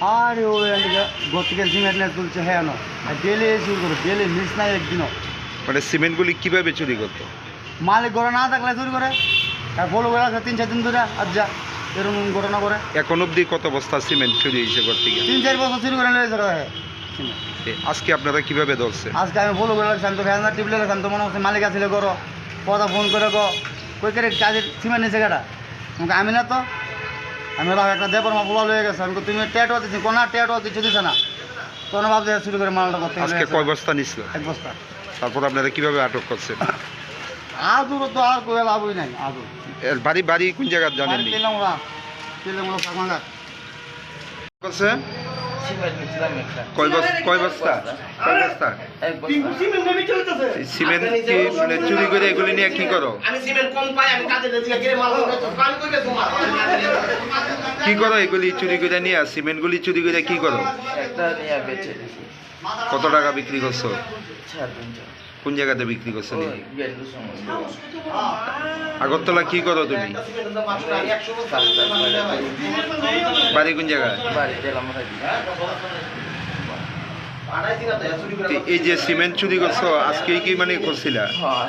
আর ও গতকে cement নিয়ে তুলছে হ্যাঁ না। আর ডেলি শুরু করে ডেলি মিস নাই একদিনও। মানে সিমেন্টগুলি কীভাবে চুরি করতো? মালিক ঘরে না থাকলে চুরি করে। আর বলো করে আছে তিন চার দিন ধরে আর যা এরকম ঘটনা করে এখন অবধি কত বস্তা সিমেন্ট চুরি হয়েছে ঘর থেকে? তিন চার বছর চুরি করে নিয়েছে আজকে আপনারা কীভাবে ধরছে আজকে আমি বলো করে রাখছি আমি তো ফ্যান টিপলে রাখছি আমি তো মনে হচ্ছে মালিক আসলে করো কথা ফোন করে গো কই করে কাজের সিমেন্ট নিয়েছে কেটা আমাকে আমি না তো আমি রাখ একটা দেবর মা পোলা হয়ে গেছে। আমি তুমি টেটও দিচ্ছি কোনা টেটও কিছু দিছে না। তখন ভাবছে শুরু করে মালটা করতে আজকে কয় বস্তা নিছিল? এক বস্তা। তারপর আপনারা কীভাবে আটক করছেন? আদুর তো আর કોઈ লাভই নাই আদুর। এর বাড়ি বাড়ি কোন জায়গা জানেননি? করছে কয় বস্তা কয় বস্তা? কয় বস্তা? এই সিমেন্ট কি মানে চুরি করে এগুলি নিয়ে কি করো? আমি সিমেন্ট কম পাই আমি কাজে দিকে মাল কাম করবে তোমার কি করো? এগুলি চুরি করে নিয়ে সিমেন্টগুলি চুরি করে কি করো? একটা নিয়ে বেচে দিছি। কত টাকা বিক্রি করছ? কোন জায়গাতে বিক্রি করছ আগরতলা কি করো তুমি? বাড়ি কোন জায়গায়? এই যে সিমেন্ট চুরি করছ আজকে কি মানে করছিলা? হ্যাঁ